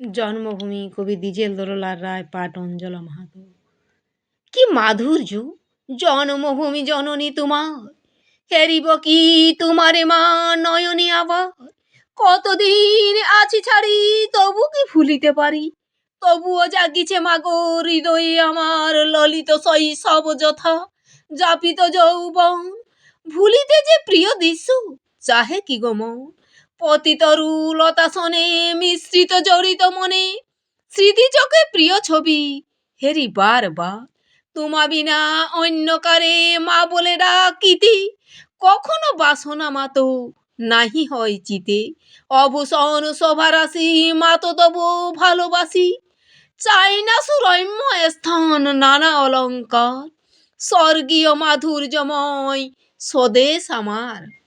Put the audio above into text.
জন্মভূমি, কবি দ্বিজেল দরলার রায় পাট অঞ্জলা মাহাতো। কি মাধুর্য! জন্মভূমি জননী তোমার হেরিব কি তোমারে মা নয়নে আবার? কতদিন আছি ছাড়ি, তবু কি ভুলিতে পারি? তবুও জাগিছে মাগো হৃদয়ে আমার ললিত শৈশব যথা। যাপিত যৌবন, ভুলিতে যে প্রিয় দৃশ্য, চাহে কি গো পতিতরু লতাসনে মিশ্রিত জড়িত মনে স্মৃতি চোখে প্রিয় ছবি। হেরি বারবার তোমা বিনা অন্য কারে মা বলে ডাকিতে। কখনো বাসনা মাতো নাহি হয় চিতে। অবসন অভূষণ শোভারাশি মাতো তবু ভালোবাসি। চাই না সুরম্য স্থান, নানা অলঙ্কার। স্বর্গীয় মাধুর্যময় স্বদেশ আমার।